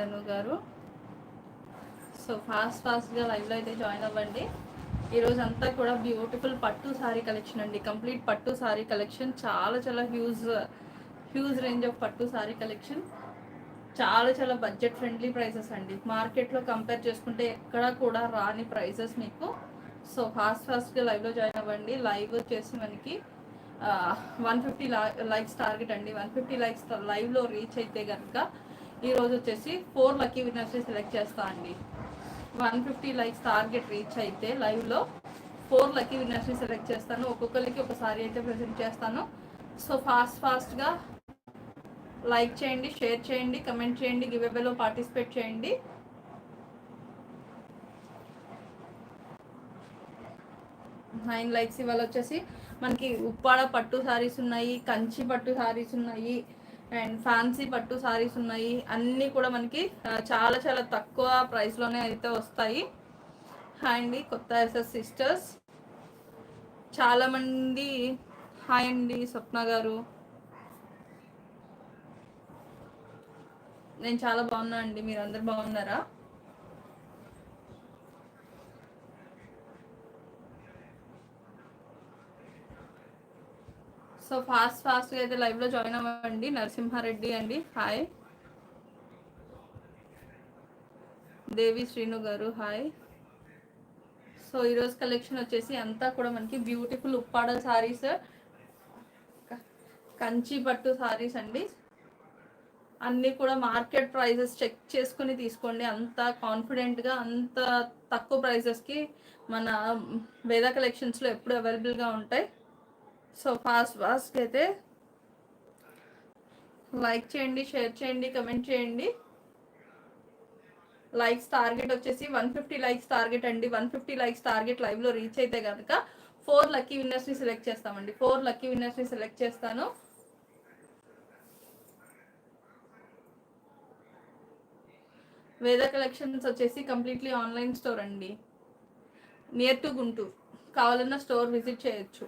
ధను గారు. So fast ఫాస్ట్గా లైవ్లో అయితే జాయిన్ అవ్వండి. ఈరోజు అంతా కూడా బ్యూటిఫుల్ పట్టు శారీ కలెక్షన్ అండి. కంప్లీట్ పట్టు శారీ కలెక్షన్ చాలా చాలా హ్యూజ్ హ్యూజ్ రేంజ్ ఆఫ్ పట్టు శారీ కలెక్షన్ చాలా చాలా బడ్జెట్ ఫ్రెండ్లీ ప్రైసెస్ అండి. మార్కెట్లో కంపేర్ చేసుకుంటే ఎక్కడా కూడా రాని ప్రైసెస్ మీకు. సో ఫాస్ట్ ఫాస్ట్గా లైవ్లో జాయిన్ అవ్వండి. లైవ్ వచ్చేసి మనకి వన్ ఫిఫ్టీ లైక్స్ టార్గెట్ అండి. వన్ ఫిఫ్టీ లైక్స్ లైవ్లో రీచ్ అయితే కనుక ఈరోజు వచ్చేసి ఫోర్ లక్కీ విన్నర్స్ని సెలెక్ట్ చేస్తా అండి. One fifty likes target reach అయితే లైవ్లో ఫోర్ లక్కీ విన్నర్స్ని సెలెక్ట్ చేస్తాను. ఒక్కొక్కరికి ఒకసారి అయితే ప్రజెంట్ చేస్తాను. సో ఫాస్ట్ ఫాస్ట్గా లైక్ చేయండి షేర్ చేయండి కమెంట్ చేయండి గివ్ పార్టిసిపేట్ చేయండి. నైన్ లైక్స్ ఇవాళ వచ్చేసి మనకి ఉప్పాడ పట్టు సారీస్ ఉన్నాయి కంచి పట్టు సారీస్ ఉన్నాయి అండ్ ఫ్యాన్సీ పట్టు సారీస్ ఉన్నాయి. అన్నీ కూడా మనకి చాలా చాలా తక్కువ ప్రైస్లోనే అయితే వస్తాయి. హాయ్ అండి కొత్త ఎస్ఎస్ సిస్టర్స్ చాలామంది హాయ్ అండి స్వప్న గారు. నేను చాలా బాగున్నా అండి. మీరు అందరు బాగున్నారా? సో ఫాస్ట్ ఫాస్ట్గా అయితే లైవ్లో జాయిన్ అవ్వండి. నరసింహారెడ్డి అండి. హాయ్ దేవి శ్రీను గారు హాయ్ సో ఈరోజు కలెక్షన్ వచ్చేసి అంతా కూడా మనకి బ్యూటిఫుల్ ఉప్పాడ సారీస్ కంచి పట్టు సారీస్ అండి. అన్నీ కూడా మార్కెట్ ప్రైసెస్ చెక్ చేసుకుని తీసుకోండి. అంత కాన్ఫిడెంట్గా అంత తక్కువ ప్రైజెస్కి మన వేద కలెక్షన్స్లో ఎప్పుడు అవైలబుల్గా ఉంటాయి. సో ఫాస్ట్ ఫాస్ట్ అయితే లైక్ చేయండి షేర్ చేయండి కమెంట్ చేయండి. లైక్స్ టార్గెట్ వచ్చేసి వన్ ఫిఫ్టీ లైక్స్ టార్గెట్ అండి. వన్ ఫిఫ్టీ లైక్స్ టార్గెట్ లైవ్లో రీచ్ అయితే కనుక ఫోర్ లక్కీ విన్నర్స్ని సెలెక్ట్ చేస్తామండి. ఫోర్ లక్కీ విన్నర్స్ని సెలెక్ట్ చేస్తాను. వేద కలెక్షన్స్ వచ్చేసి కంప్లీట్లీ ఆన్లైన్ స్టోర్ అండి. Near to Guntur. కావాలన్నా స్టోర్ విజిట్ చేయొచ్చు.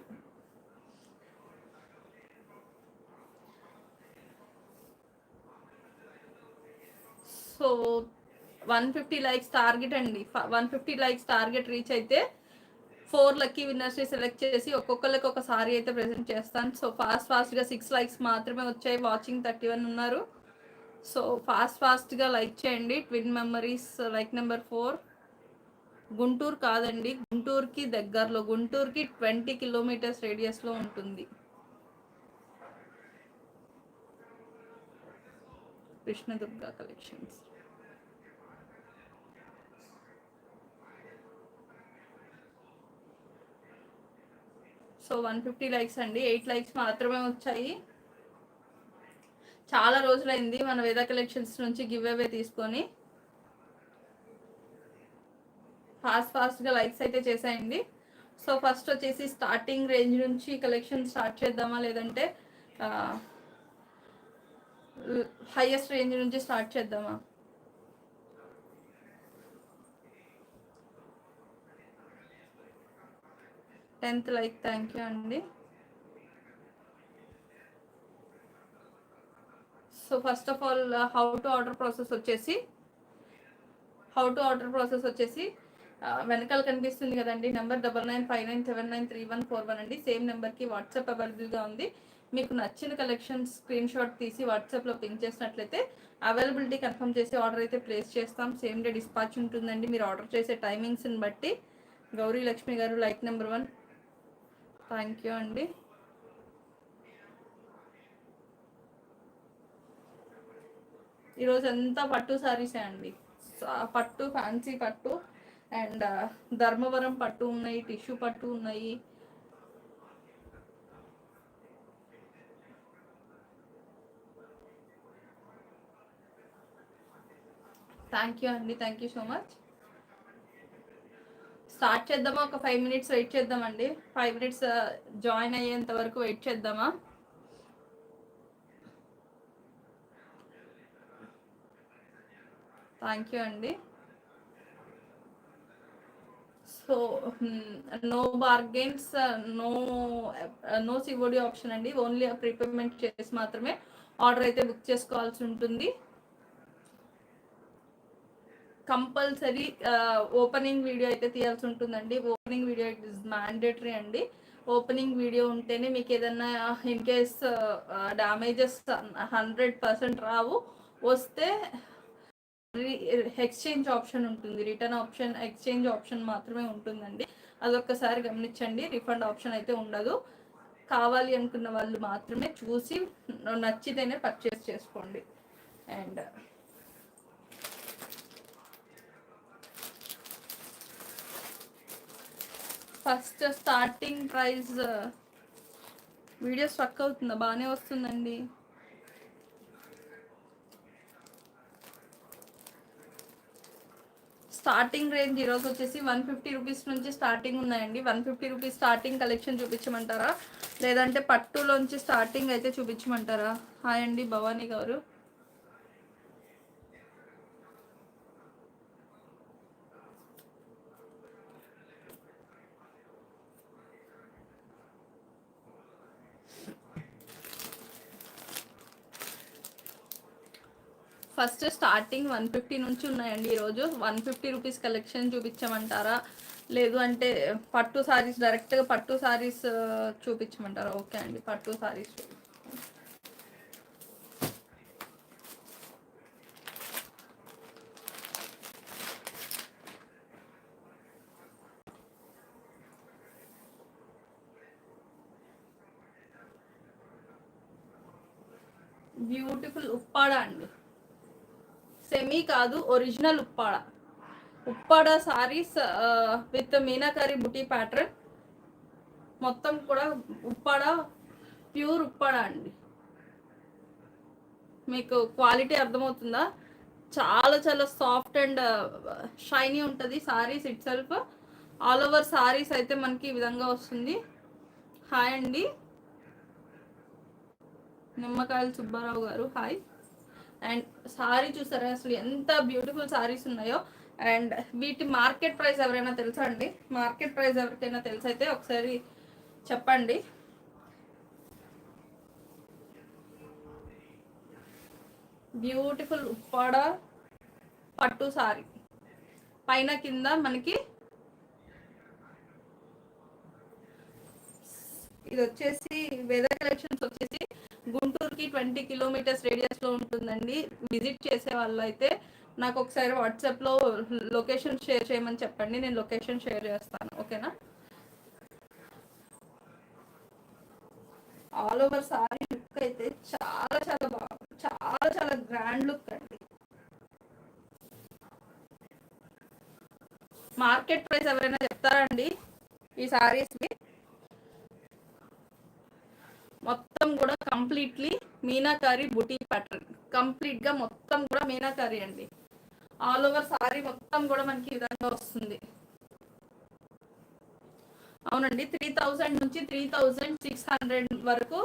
So one fifty likes target అండి. One fifty likes target reach అయితే ఫోర్ లక్కీ విన్నర్స్ని సెలెక్ట్ చేసి ఒక్కొక్కరికి ఒక సారీ అయితే ప్రెసెంట్ చేస్తాను సో ఫాస్ట్ ఫాస్ట్గా సిక్స్ లైక్స్ మాత్రమే వచ్చాయి. వాచింగ్ థర్టీ వన్ ఉన్నారు. సో ఫాస్ట్ ఫాస్ట్గా లైక్ చేయండి. Twin memories like number four. Guntur కాదండి. గుంటూరుకి దగ్గరలో గుంటూరుకి ట్వంటీ కిలోమీటర్స్ రేడియస్లో ఉంటుంది. Krishnadurga collections. So one fifty likes అండి. ఎయిట్ లైక్స్ మాత్రమే వచ్చాయి. చాలా రోజులైంది మన వేద కలెక్షన్స్ నుంచి గివ్ అవే తీసుకొని. ఫాస్ట్ ఫాస్ట్గా లైక్స్ అయితే చేసాయండి. సో ఫస్ట్ వచ్చేసి స్టార్టింగ్ రేంజ్ నుంచి కలెక్షన్ స్టార్ట్ చేద్దామా లేదంటే హైయెస్ట్ రేంజ్ నుంచి స్టార్ట్ చేద్దామా? టెన్త్ లైక్ థ్యాంక్ యూ అండి. So first of all how to order process వచ్చేసి హౌ టు ఆర్డర్ ప్రాసెస్ వచ్చేసి uh, వెనకాల కనిపిస్తుంది కదండి number double nine five nine seven nine three one four one అండి. Same నెంబర్కి వాట్సాప్ అవైలబుల్గా ఉంది. మీకు నచ్చిన కలెక్షన్ స్క్రీన్ షాట్ తీసి వాట్సాప్లో పింక్ చేసినట్లయితే అవైలబిలిటీ కన్ఫర్మ్ చేసి ఆర్డర్ అయితే ప్లేస్ చేస్తాం. సేమ్ డే డిస్పాచ్ ఉంటుందండి. మీరు ఆర్డర్ చేసే టైమింగ్స్ని బట్టి గౌరీ లక్ష్మి గారు like number one thank you అండి. ఈరోజు అంతా పట్టు సారీసే అండి? పట్టు ఫ్యాన్సీ పట్టు అండ్ uh, ధర్మవరం పట్టు ఉన్నాయి టిష్యూ పట్టు ఉన్నాయి. థ్యాంక్ యూ అండి. Thank you so much start చేద్దామా? ఒక ఫైవ్ మినిట్స్ వెయిట్ చేద్దామండి. ఫైవ్ మినిట్స్ జాయిన్ అయ్యేంత వరకు వెయిట్ చేద్దామా? థ్యాంక్ యూ అండి. So no bargains no no COD option అండి. ఓన్లీ ప్రీపేమెంట్ చేసి మాత్రమే ఆర్డర్ అయితే బుక్ చేసుకోవాల్సి ఉంటుంది. కంపల్సరీ ఓపెనింగ్ వీడియో అయితే తీయాల్సి ఉంటుందండి. Opening video it is mandatory అండి. ఓపెనింగ్ వీడియో ఉంటేనే మీకు ఏదన్నా in case damages hundred percent రావు వస్తే ఎక్స్చేంజ్ ఆప్షన్ ఉంటుంది. రిటర్న్ ఆప్షన్ ఎక్స్చేంజ్ ఆప్షన్ మాత్రమే ఉంటుందండి. అదొక్కసారి గమనించండి. రిఫండ్ ఆప్షన్ అయితే ఉండదు. కావాలి అనుకున్న వాళ్ళు మాత్రమే చూసి నచ్చితేనే పర్చేస్ చేసుకోండి. And first starting price video struck అవుతుందా? బాగానే వస్తుందండి. స్టార్టింగ్ రేంజ్ ఈరోజు వచ్చేసి వన్ ఫిఫ్టీ రూపీస్ నుంచి స్టార్టింగ్ ఉన్నాయండి. One fifty rupees starting collection చూపించమంటారా? లేదంటే పట్టులోంచి స్టార్టింగ్ అయితే చూపించమంటారా? హాయ్ అండి భవానీ గారు. ఫస్ట్ స్టార్టింగ్ వన్ ఫిఫ్టీ నుంచి ఉన్నాయండి ఈరోజు. వన్ ఫిఫ్టీ రూపీస్ కలెక్షన్ చూపించమంటారా? లేదు అంటే పట్టు సారీస్ డైరెక్ట్గా పట్టు సారీస్ చూపించమంటారా? ఓకే అండి పట్టు సారీస్ బ్యూటిఫుల్ ఉప్పాడ అండి. ఏమీ కాదు original Uppada. Uppada saris with meenakari buti pattern. మొత్తం కూడా ఉప్పాడ ప్యూర్ ఉప్పాడ అండి. మీకు క్వాలిటీ అర్థమవుతుందా? చాలా చాలా సాఫ్ట్ అండ్ షైనీ ఉంటుంది saris itself all over saris అయితే మనకి ఈ విధంగా వస్తుంది. హాయ్ అండి. నిమ్మకాయలు సుబ్బారావు గారు హాయ్. అండ్ సారీ చూసారా? అసలు ఎంత బ్యూటిఫుల్ సారీస్ ఉన్నాయో. అండ్ వీటి మార్కెట్ ప్రైస్ ఎవరైనా తెలుసా అండి? మార్కెట్ ప్రైస్ ఎవరికైనా తెలుసైతే ఒకసారి చెప్పండి. బ్యూటిఫుల్ ఉప్పాడ పట్టు సారీ. పైన కింద మనకి ఇది వచ్చేసి వెదర్ కలెక్షన్స్ వచ్చేసి గుంటూరుకి ట్వంటీ కిలోమీటర్స్ లో ఉంటుందండి. విజిట్ చేసే వాళ్ళు అయితే నాకు ఒకసారి వాట్సాప్లో లొకేషన్ షేర్ చేయమని చెప్పండి. నేను లొకేషన్ షేర్ చేస్తాను. ఓకేనా? ఆల్ ఓవర్ సారీ లుక్ అయితే చాలా చాలా బాగుంది చాలా చాలా గ్రాండ్ లుక్ అండి. మార్కెట్ ప్రైస్ ఎవరైనా చెప్తారండి ఈ సారీస్కి మొత్తం కూడా కంప్లీట్లీ మీనాకారి బుటీ ప్యాటర్న్. కంప్లీట్గా మొత్తం కూడా మీనాకారి అండి. ఆల్ ఓవర్ సారీ మొత్తం కూడా మనకి ఈ విధంగా వస్తుంది. అవునండి త్రీ థౌజండ్ నుంచి త్రీ థౌజండ్ సిక్స్ హండ్రెడ్ వరకు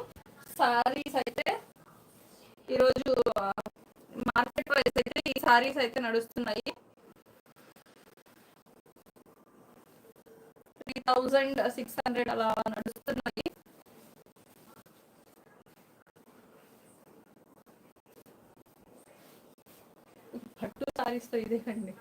సారీస్ అయితే ఈరోజు మార్కెట్ ప్రైస్ అయితే ఈ సారీస్ అయితే నడుస్తున్నాయి. త్రీ థౌజండ్ సిక్స్ హండ్రెడ్ అలా నడుస్తున్నాయి పట్టు సారీస్తో ఇదే అండి.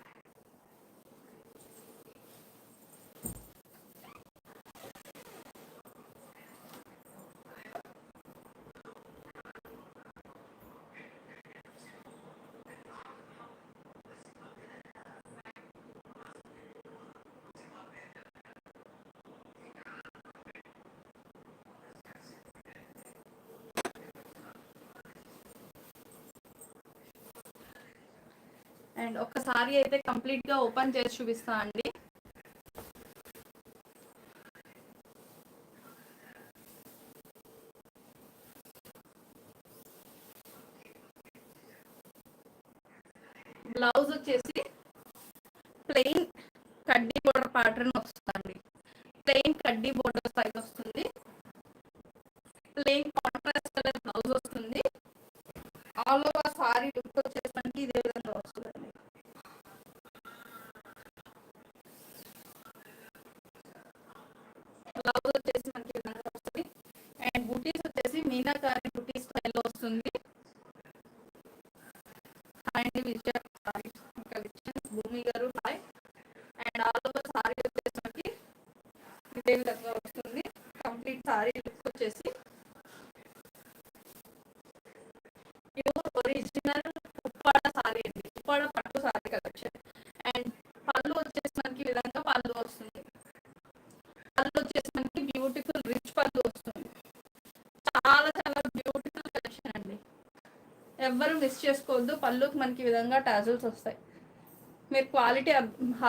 అండ్ ఒకసారి అయితే కంప్లీట్గా ఓపెన్ చేసి చూపిస్తా అండి. బ్లౌజ్ వచ్చేసి ప్లెయిన్ కడ్డీ బోర్డర్ ప్యాటర్న్ వస్తుందండి. ప్లెయిన్ కడ్డీ మిస్ చేసుకోవద్దు పళ్ళుకి మనకి విధంగా టాజల్స్ వస్తాయి. మీరు క్వాలిటీ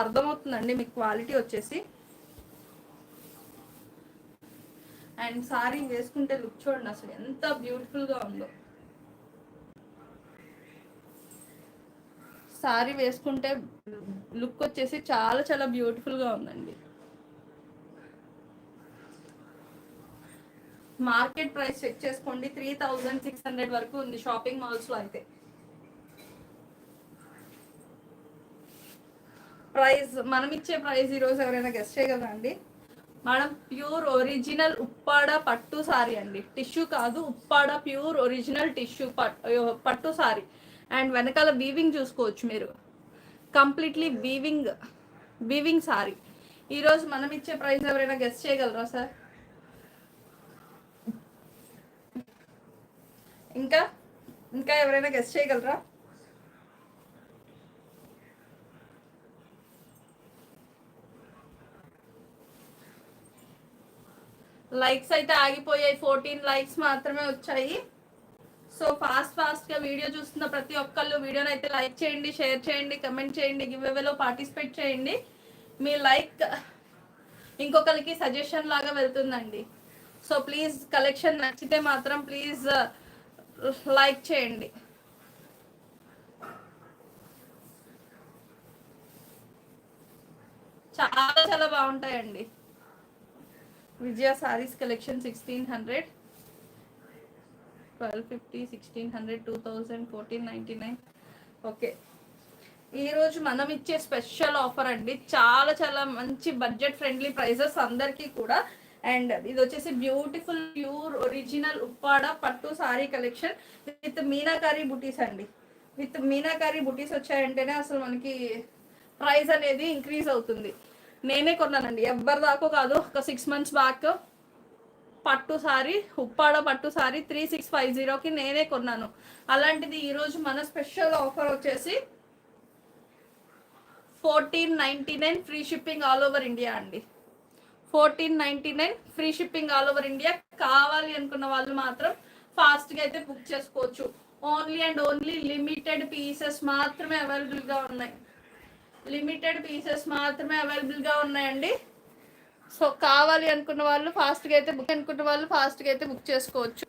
అర్థమవుతుందండి మీకు క్వాలిటీ వచ్చేసి. అండ్ సారీ వేసుకుంటే లుక్ చూడండి అసలు ఎంత బ్యూటిఫుల్గా ఉందో. సారీ వేసుకుంటే లుక్ వచ్చేసి చాలా చాలా బ్యూటిఫుల్గా ఉందండి. మార్కెట్ ప్రైస్ చెక్ చేసుకోండి. త్రీ థౌజండ్ సిక్స్ హండ్రెడ్ వరకు ఉంది షాపింగ్ మాల్స్లో అయితే. ప్రైస్ మనం ఇచ్చే ప్రైస్ ఈరోజు ఎవరైనా గెస్ట్ చేయగలరా అండి? మేడం ప్యూర్ ఒరిజినల్ ఉప్పాడ పట్టు సారీ అండి. టిష్యూ కాదు ఉప్పాడ ప్యూర్ ఒరిజినల్ టిష్యూ పట్టు సారీ. అండ్ వెనకాల వీవింగ్ చూసుకోవచ్చు మీరు. Completely weaving weaving sari. ఈరోజు మనం ఇచ్చే ప్రైస్ ఎవరైనా గెస్ట్ చేయగలరా సార్? ఇంకా? ఇంకా ఎవరైనా గెస్ట్ చేయగలరా? లైక్స్ అయితే ఆగిపోయాయి. ఫోర్టీన్ లైక్స్ మాత్రమే వచ్చాయి. సో ఫాస్ట్ ఫాస్ట్గా వీడియో చూస్తున్న ప్రతి ఒక్కళ్ళు వీడియోని అయితే లైక్ చేయండి షేర్ చేయండి కమెంట్ చేయండి గివ్ పార్టిసిపేట్ చేయండి. మీ లైక్ ఇంకొకరికి సజెషన్ లాగా వెళ్తుందండి. సో ప్లీజ్ కలెక్షన్ నచ్చితే మాత్రం ప్లీజ్ లైక్ చేయండి. చాలా చాలా బాగుంటాయండి. Vijaya saris collection sixteen hundred. Twelve fifty sixteen hundred two thousand fourteen ninety nine. Okay. ఈరోజు మనం ఇచ్చే స్పెషల్ ఆఫర్ అండి. చాలా చాలా మంచి బడ్జెట్ ఫ్రెండ్లీ ప్రైజెస్ అందరికీ కూడా అండ్ ఇది వచ్చేసి బ్యూటిఫుల్ ప్యూర్ ఒరిజినల్ ఉప్పాడ పట్టు సారీ కలెక్షన్ విత్ మీనాకారి బుటీస్ అండి. విత్ మీనాకారి బుటీస్ వచ్చాయంటేనే అసలు మనకి ప్రైస్ అనేది ఇంక్రీజ్ అవుతుంది. నేనే కొన్నానండి. ఎవ్వరి దాకా కాదు. ఒక సిక్స్ మంత్స్ బ్యాక్ పట్టు సారీ ఉప్పాడ పట్టు సారీ త్రీ సిక్స్ ఫైవ్ జీరోకి నేనే కొన్నాను. అలాంటిది ఈరోజు మన స్పెషల్ ఆఫర్ వచ్చేసి fourteen ninety nine free shipping all over India అండి. Fourteen ninety nine free shipping all over India కావాలి అనుకున్న వాళ్ళు మాత్రం ఫాస్ట్గా అయితే బుక్ చేసుకోవచ్చు. Only and only limited pieces మాత్రమే అవైలబుల్గా ఉన్నాయి. లిమిటెడ్ పీసెస్ మాత్రమే అవైలబుల్గా ఉన్నాయండి. సో కావాలి అనుకున్న వాళ్ళు ఫాస్ట్గా అయితే బుక్ అనుకున్న వాళ్ళు ఫాస్ట్గా అయితే బుక్ చేసుకోవచ్చు.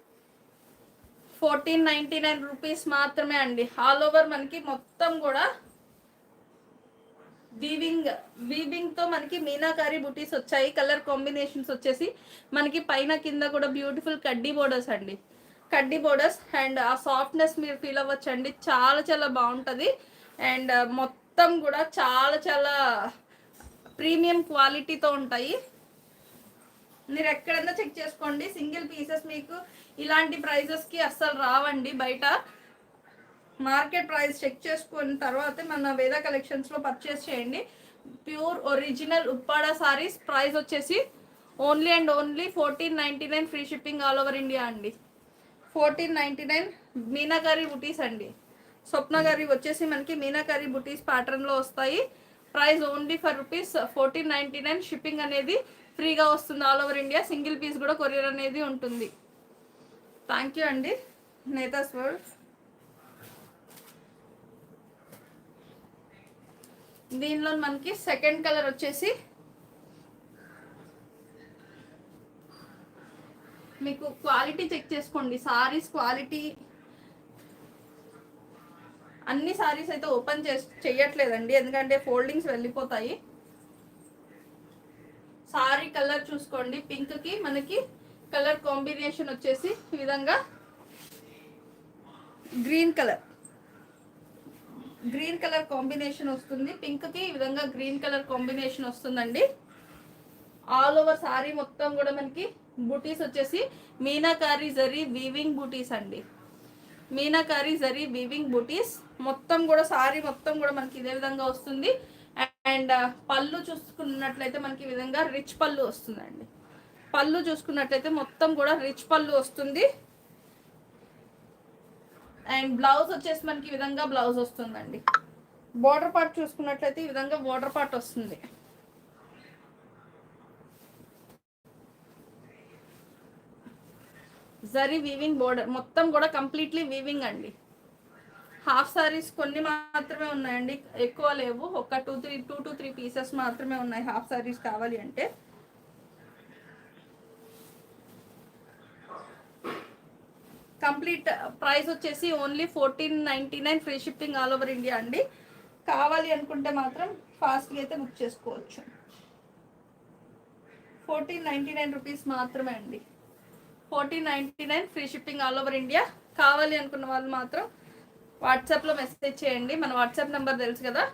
ఫోర్టీన్ నైంటీ నైన్ రూపీస్ మాత్రమే అండి. ఆల్ ఓవర్ మనకి మొత్తం కూడా వీవింగ్ వీవింగ్తో మనకి మీనాకారి బుటీస్ వచ్చాయి కలర్ కాంబినేషన్స్ వచ్చేసి మనకి పైన కింద కూడా బ్యూటిఫుల్ కడ్డీ బోర్డర్స్ అండి. కడ్డీ బోర్డర్స్ అండ్ ఆ సాఫ్ట్నెస్ మీరు ఫీల్ అవ్వచ్చు అండి చాలా చాలా బాగుంటుంది. అండ్ మొత్తం కూడా చాలా చాలా ప్రీమియం క్వాలిటీతో ఉంటాయి. మీరు ఎక్కడన్నా చెక్ చేసుకోండి. సింగిల్ పీసెస్ మీకు ఇలాంటి ప్రైజెస్కి అస్సలు రావండి బయట. మార్కెట్ ప్రైస్ చెక్ చేసుకున్న తర్వాత మన వేద కలెక్షన్స్లో పర్చేస్ చేయండి. Pure original Uppada saris price వచ్చేసి only and only fourteen ninety nine free shipping all over India అండి. ఫోర్టీన్ నైంటీ నైన్ మీనాకరీ బుటీస్ అండి. స్వప్న గారి వచ్చేసి మనకి మీనాకరీ బుటీస్ ప్యాటర్న్లో వస్తాయి. Price only for rupees fourteen ninety nine shipping అనేది ఫ్రీగా వస్తుంది all over India. Single piece కూడా కొరియర్ అనేది ఉంటుంది. థ్యాంక్ యూ అండి. నేతాస్ వరల్డ్ దీనిలో మనకి సెకండ్ కలర్ వచ్చేసి మీకు క్వాలిటీ చెక్ చేసుకోండి. సారీస్ క్వాలిటీ అన్ని సారీస్ అయితే ఓపెన్ చేసి చెయ్యట్లేదండి. ఎందుకంటే ఫోల్డింగ్స్ వెళ్ళిపోతాయి. సారీ కలర్ చూసుకోండి. పింక్కి మనకి కలర్ కాంబినేషన్ వచ్చేసి ఈ విధంగా green colour green colour combination వస్తుంది. పింక్కి ఈ విధంగా గ్రీన్ కలర్ కాంబినేషన్ వస్తుందండి. ఆల్ ఓవర్ సారీ మొత్తం కూడా మనకి బూటీస్ వచ్చేసి మీనాకారి జరీ వీవింగ్ బూటీస్ అండి. మీనాకారి జరీ వీవింగ్ బూటీస్ మొత్తం కూడా సారీ మొత్తం కూడా మనకి ఇదే విధంగా వస్తుంది. అండ్ uh, పళ్ళు చూసుకున్నట్లయితే మనకి ఈ విధంగా రిచ్ పళ్ళు వస్తుందండి. పళ్ళు చూసుకున్నట్లయితే మొత్తం కూడా రిచ్ పళ్ళు వస్తుంది. అండ్ బ్లౌజ్ వచ్చేసి మనకి ఈ విధంగా బ్లౌజ్ వస్తుందండి. బోర్డర్ పార్ట్ చూసుకున్నట్లయితే ఈ విధంగా బోర్డర్ పార్ట్ వస్తుంది. జరీ వీవింగ్ బోర్డర్ మొత్తం కూడా కంప్లీట్లీ వీవింగ్ అండి. హాఫ్ సారీస్ కొన్ని మాత్రమే ఉన్నాయండి. ఎక్కువ లేవు. ఒక two three two to three pieces మాత్రమే ఉన్నాయి. హాఫ్ సారీస్ కావాలి అంటే. కంప్లీట్ ప్రైస్ వచ్చేసి only fourteen ninety nine free shipping all over India అండి. కావాలి అనుకుంటే మాత్రం ఫాస్ట్గా అయితే బుక్ చేసుకోవచ్చు. ఫోర్టీన్ నైంటీ నైన్ రూపీస్ మాత్రమే అండి. Fourteen ninety nine free shipping all over India. కావాలి అనుకున్న వాళ్ళు మాత్రం వాట్సాప్లో మెసేజ్ చేయండి. మన వాట్సాప్ నెంబర్ తెలుసు కదా.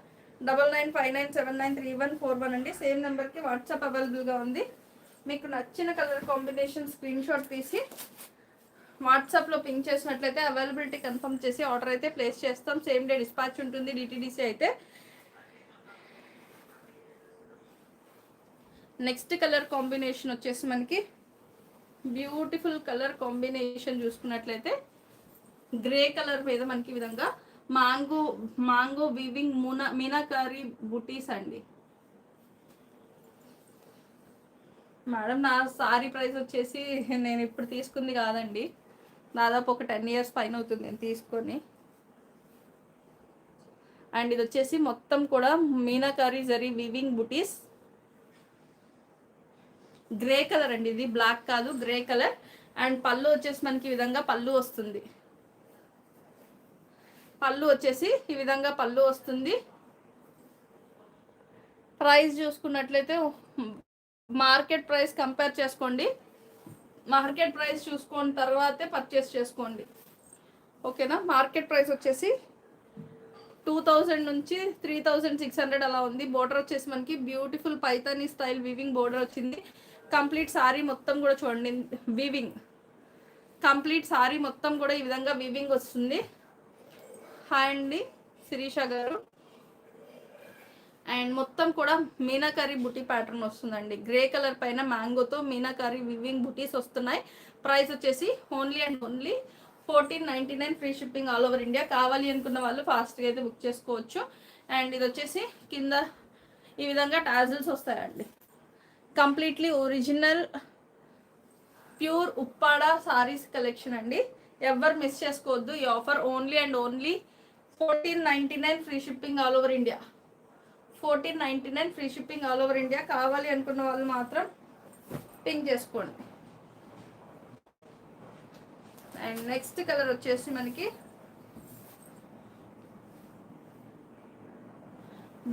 Double nine five nine seven nine three one four one అండి. సేమ్ నెంబర్కి వాట్సాప్ అవైలబుల్గా ఉంది. మీకు నచ్చిన కలర్ కాంబినేషన్ స్క్రీన్ షాట్ తీసి వాట్సాప్లో పింక్ చేసినట్లయితే అవైలబిలిటీ కన్ఫర్మ్ చేసి ఆర్డర్ అయితే ప్లేస్ చేస్తాం. సేమ్ డే డిస్పాచ్ ఉంటుంది డిటీడీసీ అయితే. నెక్స్ట్ కలర్ కాంబినేషన్ వచ్చేసి మనకి బ్యూటిఫుల్ కలర్ కాంబినేషన్ చూసుకున్నట్లయితే గ్రే కలర్ మీద మనకి ఈ విధంగా మాంగో మాంగో వీవింగ్ మునా మీనాకారి బుటీస్ అండి. మేడం నా సారీ ప్రైస్ వచ్చేసి నేను ఇప్పుడు తీసుకుంది కాదండి. దాదాపు ఒక టెన్ ఇయర్స్ పైన అవుతుంది నేను తీసుకొని. అండ్ ఇది వచ్చేసి మొత్తం కూడా మీనాకారి జరీ వివింగ్ బుటీస్. గ్రే కలర్ అండి ఇది బ్లాక్ కాదు గ్రే కలర్. అండ్ పళ్ళు వచ్చేసి మనకి ఈ విధంగా పళ్ళు వస్తుంది. పళ్ళు వచ్చేసి ఈ విధంగా పళ్ళు వస్తుంది. ప్రైస్ చూసుకున్నట్లయితే మార్కెట్ ప్రైస్ కంపేర్ చేసుకోండి. మార్కెట్ ప్రైస్ చూసుకున్న తర్వాతే పర్చేస్ చేసుకోండి. ఓకేనా? మార్కెట్ ప్రైస్ వచ్చేసి టూ థౌజండ్ నుంచి త్రీ థౌజండ్ సిక్స్ హండ్రెడ్ అలా ఉంది. బోర్డర్ వచ్చేసి మనకి beautiful Paithani style weaving border వచ్చింది. కంప్లీట్ సారీ మొత్తం కూడా చూడండి. వివింగ్ కంప్లీట్ సారీ మొత్తం కూడా ఈ విధంగా వివింగ్ వస్తుంది. హాయ్ అండి శిరీష గారు. అండ్ మొత్తం కూడా మీనాకారీ బుటీ ప్యాటర్న్ వస్తుందండి. గ్రే కలర్ పైన మ్యాంగోతో మీనాకారి వివింగ్ బుటీస్ వస్తున్నాయి. ప్రైస్ వచ్చేసి only and only fourteen ninety nine free shipping all over India కావాలి అనుకున్న వాళ్ళు ఫాస్ట్గా అయితే బుక్ చేసుకోవచ్చు. అండ్ ఇది వచ్చేసి కింద ఈ విధంగా టాజిల్స్ వస్తాయండి. Completely original pure Uppada saris collection అండి. ఎవరు మిస్ చేసుకోవద్దు. ఈ offer only and only fourteen ninety nine free shipping all over India fourteen ninety nine free shipping all over India కావాలి అనుకున్న వాళ్ళు మాత్రం పింక్ చేసుకోండి. అండ్ నెక్స్ట్ కలర్ వచ్చేసి మనకి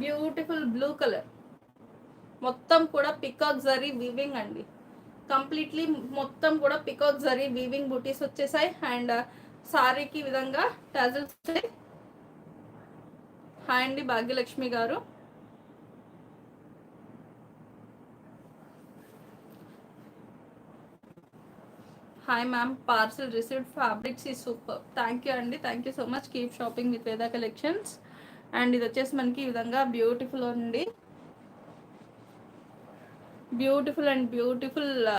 బ్యూటిఫుల్ బ్లూ కలర్. మొత్తం కూడా పికాక్ జరీ వీవింగ్ అండి. కంప్లీట్లీ మొత్తం కూడా పికాక్ జరీ వీవింగ్ బూటీస్ వచ్చేసాయి. అండ్ uh, సారీకి విధంగా టజల్స్ హాయ్ అండి భాగ్యలక్ష్మి గారు. Hi ma'am parcel received fabrics ఈ సూపర్ థ్యాంక్ యూ అండి thank you so much keep shopping with Veda collections and ఇది వచ్చేసి మనకి ఈ విధంగా బ్యూటిఫుల్ ఉంది బ్యూటిఫుల్ అండ్ బ్యూటిఫుల్